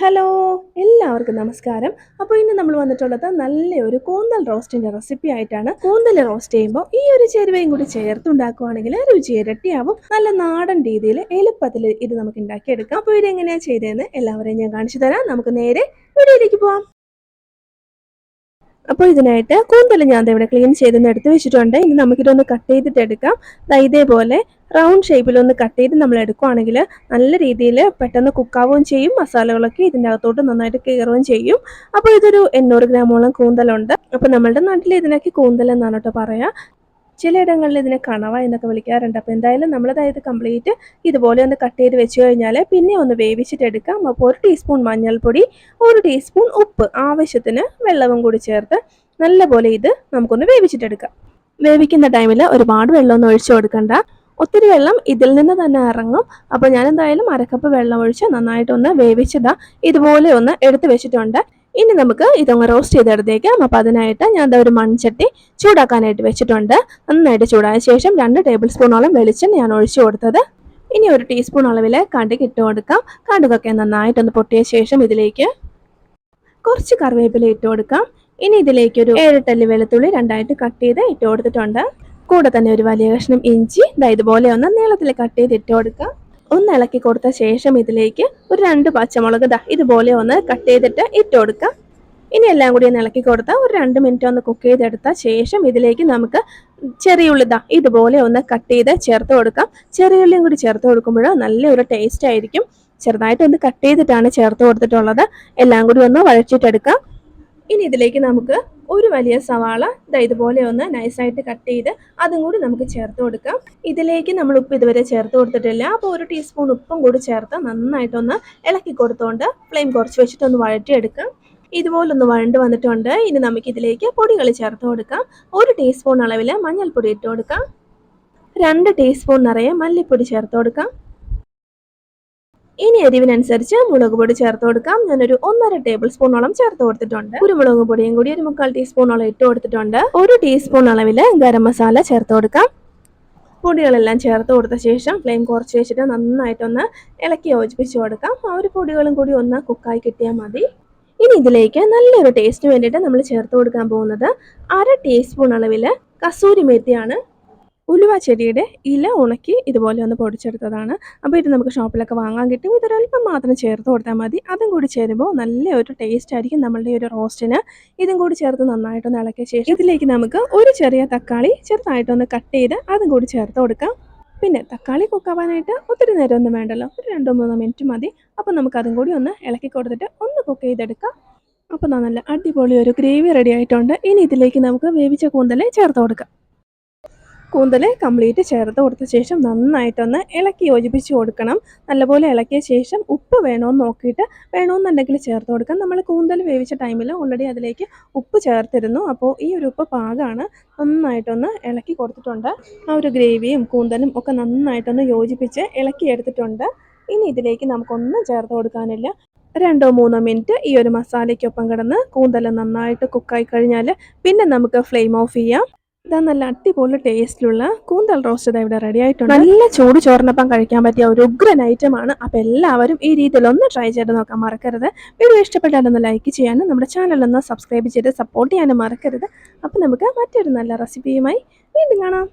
Hello എല്ലാവർക്കും നമസ്കാരം. അപ്പോൾ ഇന്ന് നമ്മൾ വന്നിട്ടുള്ളത് നല്ലൊരു കൂന്തൽ റോസ്റ്റിന്റെ റെസിപ്പി ആയിട്ടാണ്. കൂന്തൽ റോസ്റ്റ് ചെയ്യുമ്പോൾ ഈ ഒരു ചേരുവയും കൂടി ചേർത്തുണ്ടാക്കുവാണെങ്കിൽ രുചി ഇരട്ടിയാവും. നല്ല നാടൻ രീതിയിൽ എളുപ്പത്തിൽ ഇത് നമുക്ക് ഉണ്ടാക്കിയെടുക്കാം. അപ്പോൾ എങ്ങനെയാ ചെയ്തതെന്ന് എല്ലാവരെയും ഞാൻ കാണിച്ചു തരാം. നമുക്ക് നേരെ വീഡിയോയിലേക്ക് പോവാം. അപ്പോൾ ഇതിനായിട്ട് കൂന്തൽ ഞാൻ ഇവിടെ ക്ലീൻ ചെയ്തൊന്ന് എടുത്ത് വെച്ചിട്ടുണ്ട്. ഇനി നമുക്കിതൊന്ന് കട്ട് ചെയ്തിട്ട് എടുക്കാം. ഇതേപോലെ റൗണ്ട് ഷേപ്പിലൊന്ന് കട്ട് ചെയ്ത് നമ്മൾ എടുക്കുവാണെങ്കിൽ നല്ല രീതിയിൽ പെട്ടെന്ന് കുക്കാവുകയും ചെയ്യും. മസാലകളൊക്കെ ഇതിന്റെ അകത്തോട്ട് നന്നായിട്ട് കയറുകയും ചെയ്യും. അപ്പോൾ ഇതൊരു എണ്ണൂറ് ഗ്രാമോളം കൂന്തലുണ്ട് അപ്പോൾ നമ്മളുടെ നാട്ടിൽ ഇതിനൊക്കെ കൂന്തൽ എന്നാണ് കേട്ടോ പറയുക ചിലയിടങ്ങളിൽ ഇതിനെ കണവ എന്നൊക്കെ വിളിക്കാറുണ്ട്. അപ്പോൾ എന്തായാലും നമ്മളതായത് കംപ്ലീറ്റ് ഇതുപോലെ ഒന്ന് കട്ട് ചെയ്ത് വെച്ച് കഴിഞ്ഞാൽ പിന്നെ ഒന്ന് വേവിച്ചിട്ട് എടുക്കാം. അപ്പോൾ ഒരു ടീസ്പൂൺ മഞ്ഞൾപ്പൊടി ഒരു ടീസ്പൂൺ ഉപ്പ് ആവശ്യത്തിന് വെള്ളവും കൂടി ചേർത്ത് നല്ലപോലെ ഇത് നമുക്കൊന്ന് വേവിച്ചിട്ടെടുക്കാം. വേവിക്കുന്ന ടൈമിൽ ഒരുപാട് വെള്ളമൊന്നും ഒഴിച്ചു കൊടുക്കണ്ട. ഒത്തിരി വെള്ളം ഇതിൽ നിന്ന് തന്നെ ഇറങ്ങും. അപ്പോൾ ഞാൻ എന്തായാലും അരക്കപ്പ് വെള്ളം ഒഴിച്ച് നന്നായിട്ടൊന്ന് വേവിച്ചതാ. ഇതുപോലെ ഒന്ന് എടുത്തു വെച്ചിട്ടുണ്ട്. ഇനി നമുക്ക് ഇതൊന്ന് റോസ്റ്റ് ചെയ്തെടുത്തേക്കാം. അപ്പോൾ അതിനായിട്ട് ഞാൻ ഒരു മൺചട്ടി ചൂടാക്കാനായിട്ട് വെച്ചിട്ടുണ്ട്. നന്നായിട്ട് ചൂടായ ശേഷം രണ്ട് ടേബിൾ സ്പൂണോളം വെളിച്ചെണ്ണ ഞാൻ ഒഴിച്ചു കൊടുത്തത്. ഇനി ഒരു ടീസ്പൂൺ അളവിൽ കടുക് ഇട്ട് കൊടുക്കാം. കടുകൊക്കെ നന്നായിട്ടൊന്ന് പൊട്ടിയ ശേഷം ഇതിലേക്ക് കുറച്ച് കറിവേപ്പില ഇട്ട് കൊടുക്കാം. ഇനി ഇതിലേക്ക് ഒരു ഏഴ് തല്ലി വെളുത്തുള്ളി രണ്ടായിട്ട് കട്ട് ചെയ്ത് ഇട്ട് കൊടുത്തിട്ടുണ്ട്. കൂടെ തന്നെ ഒരു വലിയ കഷ്ണം ഇഞ്ചി. ദാ ഇതുപോലെ ഒന്ന് നീളത്തിൽ കട്ട് ചെയ്ത് ഇട്ട് കൊടുക്കാം. ഒന്ന് ഇളക്കി കൊടുത്ത ശേഷം ഇതിലേക്ക് ഒരു രണ്ട് പച്ചമുളക് ദാ ഇതുപോലെ ഒന്ന് കട്ട് ചെയ്തിട്ട് ഇട്ട് കൊടുക്കാം. ഇനി എല്ലാം കൂടി ഒന്ന് ഇളക്കി കൊടുത്താൽ ഒരു രണ്ട് മിനിറ്റ് ഒന്ന് കുക്ക് ചെയ്തെടുത്ത ശേഷം ഇതിലേക്ക് നമുക്ക് ചെറിയുള്ളി ദാ ഇതുപോലെ ഒന്ന് കട്ട് ചെയ്ത് ചേർത്ത് കൊടുക്കാം. ചെറിയുള്ളിയും കൂടി ചേർത്ത് കൊടുക്കുമ്പോൾ നല്ലൊരു ടേസ്റ്റ് ആയിരിക്കും. ചെറുതായിട്ട് ഒന്ന് കട്ട് ചെയ്തിട്ടാണ് ചേർത്ത് കൊടുത്തിട്ടുള്ളത്. എല്ലാം കൂടി ഒന്ന് വഴച്ചിട്ടെടുക്കാം ഇനി ഇതിലേക്ക് നമുക്ക് ഒരു വലിയ സവാള ഇതാ ഇതുപോലെ ഒന്ന് നൈസായിട്ട് കട്ട് ചെയ്ത് അതും കൂടി നമുക്ക് ചേർത്ത് കൊടുക്കാം. ഇതിലേക്ക് നമ്മൾ ഉപ്പ് ഇതുവരെ ചേർത്ത് കൊടുത്തിട്ടില്ല. അപ്പോൾ ഒരു ടീസ്പൂൺ ഉപ്പും കൂടി ചേർത്ത് നന്നായിട്ടൊന്ന് ഇളക്കി കൊടുത്തുകൊണ്ട് ഫ്ലെയിം കുറച്ച് വെച്ചിട്ടൊന്ന് വഴറ്റിയെടുക്കാം. ഇതുപോലൊന്ന് വഴണ്ട് വന്നിട്ടുണ്ട്. ഇനി നമുക്ക് ഇതിലേക്ക് പൊടികൾ ചേർത്ത് കൊടുക്കാം. ഒരു ടീസ്പൂൺ അളവിൽ മഞ്ഞൾപ്പൊടി ഇട്ട് കൊടുക്കാം. രണ്ട് ടീസ്പൂൺ നിറയെ മല്ലിപ്പൊടി ചേർത്ത് കൊടുക്കാം. ഇനി എരിവിനനുസരിച്ച് മുളക് പൊടി ചേർത്ത് കൊടുക്കാം. ഞാനൊരു ഒന്നര ടേബിൾ സ്പൂണോളം ചേർത്ത് കൊടുത്തിട്ടുണ്ട്. കുരുമുളക് പൊടിയും കൂടി ഒരു മുക്കാൽ ടീസ്പൂണോളം ഇട്ട് കൊടുത്തിട്ടുണ്ട്. ഒരു ടീസ്പൂൺ അളവിൽ ഗരം മസാല ചേർത്ത് കൊടുക്കാം. പൊടികളെല്ലാം ചേർത്ത് കൊടുത്ത ശേഷം ഫ്ലെയിം കുറച്ച് വെച്ചിട്ട് നന്നായിട്ടൊന്ന് ഇളക്കി യോജിപ്പിച്ച് കൊടുക്കാം. ആ ഒരു പൊടികളും കൂടി ഒന്ന് കുക്കായി കിട്ടിയാൽ മതി. ഇനി ഇതിലേക്ക് നല്ലൊരു ടേസ്റ്റിന് വേണ്ടിയിട്ട് നമ്മൾ ചേർത്ത് കൊടുക്കാൻ പോകുന്നത് അര ടീസ്പൂൺ അളവിൽ കസൂരി മേത്തിയാണ് ഉലുവ ചെടിയുടെ ഇല ഉണക്കി ഇതുപോലെ ഒന്ന് പൊടിച്ചെടുത്തതാണ്. അപ്പോൾ ഇത് നമുക്ക് ഷോപ്പിലൊക്കെ വാങ്ങാൻ കിട്ടും. ഇതൊരല്പം മാത്രം ചേർത്ത് കൊടുത്താൽ മതി. അതും കൂടി ചേരുമ്പോൾ നല്ല ഒരു ടേസ്റ്റ് ആയിരിക്കും നമ്മളുടെ ഒരു റോസ്റ്റിന്. ഇതും കൂടി ചേർത്ത് നന്നായിട്ടൊന്ന് ഇളക്കിയ ശേഷം ഇതിലേക്ക് നമുക്ക് ഒരു ചെറിയ തക്കാളി ചെറുതായിട്ടൊന്ന് കട്ട് ചെയ്ത് അതും കൂടി ചേർത്ത് കൊടുക്കാം. പിന്നെ തക്കാളി കുക്കാവാനായിട്ട് ഒത്തിരി നേരം ഒന്നും വേണ്ടല്ലോ. ഒരു രണ്ടോ മൂന്നോ മിനിറ്റ് മതി. അപ്പോൾ നമുക്ക് അതും കൂടി ഒന്ന് ഇളക്കി കൊടുത്തിട്ട് ഒന്ന് കുക്ക് ചെയ്തെടുക്കാം. അപ്പോൾ നല്ല അടിപൊളി ഒരു ഗ്രേവി റെഡി ആയിട്ടുണ്ട്. ഇനി ഇതിലേക്ക് നമുക്ക് വേവിച്ച കൂന്തൽ ചേർത്ത് കൊടുക്കാം. കൂന്തൽ കംപ്ലീറ്റ് ചേർത്ത് കൊടുത്ത ശേഷം നന്നായിട്ടൊന്ന് ഇളക്കി യോജിപ്പിച്ച് കൊടുക്കണം. നല്ലപോലെ ഇളക്കിയ ശേഷം ഉപ്പ് വേണമെന്ന് നോക്കിയിട്ട് വേണമെന്നുണ്ടെങ്കിൽ ചേർത്ത് കൊടുക്കാം. നമ്മൾ കൂന്തൽ വേവിച്ച ടൈമിൽ ഓൾറെഡി അതിലേക്ക് ഉപ്പ് ചേർത്തിരുന്നു. അപ്പോൾ ഈ ഒരു ഉപ്പ് പാകമാണ് നന്നായിട്ടൊന്ന് ഇളക്കി കൊടുത്തിട്ടുണ്ട്. ആ ഒരു ഗ്രേവിയും കൂന്തലും ഒക്കെ നന്നായിട്ടൊന്ന് യോജിപ്പിച്ച് ഇളക്കി എടുത്തിട്ടുണ്ട്. ഇനി ഇതിലേക്ക് നമുക്കൊന്നും ചേർത്ത് കൊടുക്കാനില്ല. രണ്ടോ മൂന്നോ മിനിറ്റ് ഈ ഒരു മസാലയ്ക്കൊപ്പം കിടന്ന് കൂന്തൽ നന്നായിട്ട് കുക്കായി കഴിഞ്ഞാൽ പിന്നെ നമുക്ക് ഫ്ലെയിം ഓഫ് ചെയ്യാം. ഇതാ നല്ല അടിപൊളി ടേസ്റ്റിലുള്ള കൂന്തൽ റോസ്റ്റ് ഇതാ ഇവിടെ റെഡി ആയിട്ടുണ്ട്. നല്ല ചൂട് ചോറിനൊപ്പം കഴിക്കാൻ പറ്റിയ ഒരു ഉഗ്രൻ ഐറ്റമാണ് അപ്പോൾ എല്ലാവരും ഈ രീതിയിൽ ഒന്ന് ട്രൈ ചെയ്ത് നോക്കാൻ മറക്കരുത്. വീഡിയോ ഇഷ്ടപ്പെട്ടാലൊന്ന് ലൈക്ക് ചെയ്യാനും നമ്മുടെ ചാനലൊന്ന് സബ്സ്ക്രൈബ് ചെയ്ത് സപ്പോർട്ട് ചെയ്യാനും മറക്കരുത്. അപ്പോൾ നമുക്ക് മറ്റൊരു നല്ല റെസിപ്പിയുമായി വീണ്ടും കാണാം.